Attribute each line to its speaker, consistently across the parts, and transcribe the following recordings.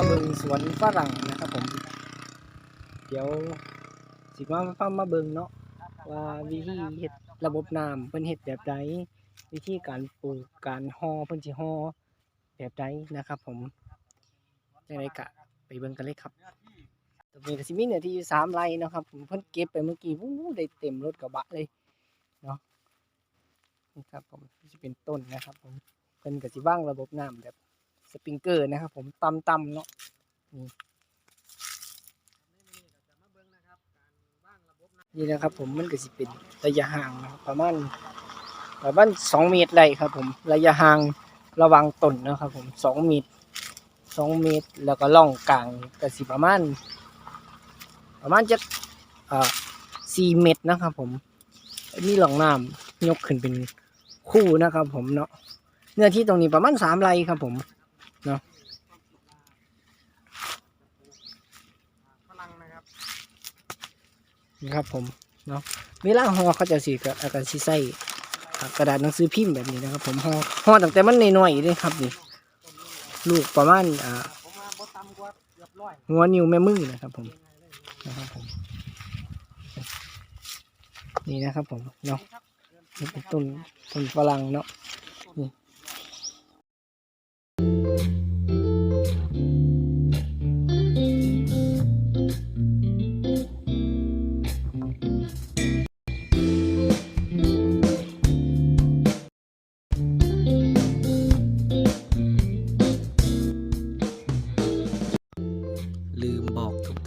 Speaker 1: มาเบิงสวนฝรั่งนะครับผม เดี๋ยวสิมาพามาเบิงเนาะว่าวิธีเฮ็ดระบบน้ำเพิ่นเฮ็ดแบบใดวิธีการปลูกการฮอเพิ่นสิฮอแบบใดนะครับผมจังไดกะไปเบิ่งกันเลยครับตรงนี้ก็สิมีเนื้อที่อยู่สามไร่นะครับผมเพิ่นเก็บไปเมื่อกี้วู้ได้เต็มรถกระบะเลยเนาะนี่ครับผมสิเป็นต้นนะครับผมเพิ่นก็สิวางระบบน้ำแบบ สปริงเกอร์นะครับ ผมต่ำๆเนาะนี่นะครับ ผมมันก็สิเป็นระยะห่างนะครับประมาณประมาณสองเมตรได้ครับ ผมระยะห่างระวังต้นนะครับ ผมสองเมตรสองเมตร แล้วก็ล่องกลางก็สิประมาณ ประมาณจะเอ่อสี่เมตรนะครับ ผมมีหลองน้ำยกขึ้นเป็นคู่นะครับ ผมเนาะเนื้อที่ตรงนี้ประมาณสามไร่ครับ ผม เนาะ
Speaker 2: พลังนะครับ
Speaker 1: นี่ครับผมเนาะเวลาห่อเขาจะสีกับอาการสีใส่อ่ากระดาษหนังสือพิมพ์แบบนี้นะครับ ผมห่อห่อตั้งแต่มันน้อยๆเลยครับนี่ลูกประมาณอ่า
Speaker 2: ผมว่าบ่ต่ำกว่าเกือบร้อย
Speaker 1: หัวนิ้วแม่มือนะครับผมนะครับผมนี่นะครับผมเนาะนี่เป็นต้นต้นฝรั่งเนาะนี่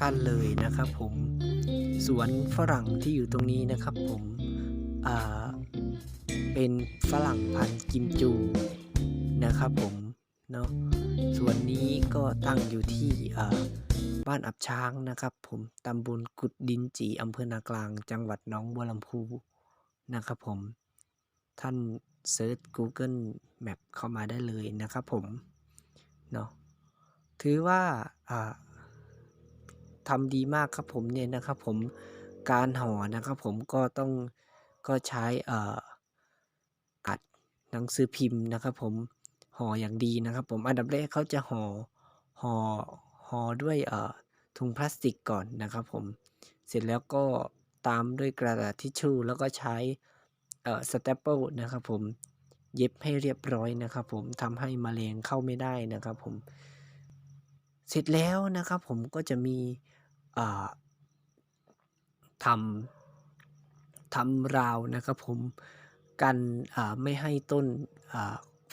Speaker 1: กทุกท่านเลยนะครับ ผมสวนฝรั่งที่อยู่ตรงนี้นะครับ ผมเป็นฝรั่งพันธุ์กิมจูนะครับผมเนาะสวนนี้ก็ตั้งอยู่ที่บ้านอับช้างนะครับ ผมตำบลกุดดินจีอำเภอนากลาง จังหวัดน้องบัวลำพูนะครับผมท่านเซิร์ช Google Map เข้ามาได้เลยนะครับผมเนาะถือว่า อ่าทำดีมากครับผมเนี่ยนะครับ ผมการห่อนะครับ ผมก็ต้องก็ใช้เอ่ออัดหนังสือพิมพ์นะครับ ผมห่ออย่างดีนะครับ ผมอันดับแรกเขาจะห่อห่อห่อด้วยเอ่อถุงพลาสติกก่อนนะครับ ผมเสร็จแล้วก็ตามด้วยกระดาษทิชชู่แล้วก็ใช้เอ่อสเตปเปิลนะครับผมเย็บให้เรียบร้อยนะครับ ผมทำให้แมลงเข้าไม่ได้นะครับ ผมเสร็จแล้วนะครับ ผมก็จะมี ทำทำราวนะครับผมกันไม่ให้ต้น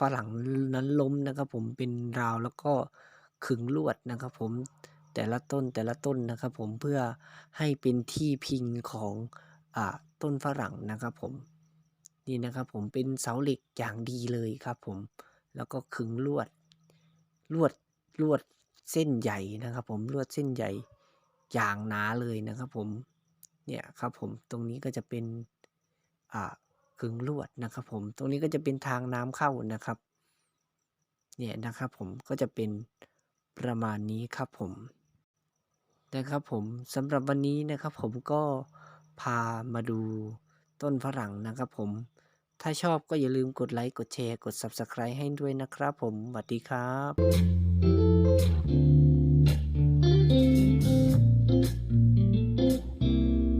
Speaker 1: ฝรั่งนั้นล้มนะครับผมเป็นราวแล้วก็ขึงลวดนะครับผมแต่ละต้นแต่ละต้นนะครับผมเพื่อให้เป็นที่พิงของอต้นฝรั่งนะครับผมนี่นะครับผมเป็นเสาเหล็กอย่างดีเลยครับผมแล้วก็ขึงลวดลวดลวดเส้นใหญ่นะครับผมลวดเส้นใหญ่ อย่างหนาเลยนะครับผม เนี่ยครับผมตรงนี้ก็จะเป็นอ่าขึงลวดนะครับผม ตรงนี้ก็จะเป็นทางน้ำเข้านะครับ เนี่ยนะครับผมก็จะเป็นประมาณนี้ครับผมนะครับผมสำหรับวันนี้นะครับผมก็พามาดูต้นฝรั่งนะครับผม ถ้าชอบก็อย่าลืมกดไลค์ กดแชร์ กด Subscribe ให้ด้วยนะครับผมสวัสดีครับ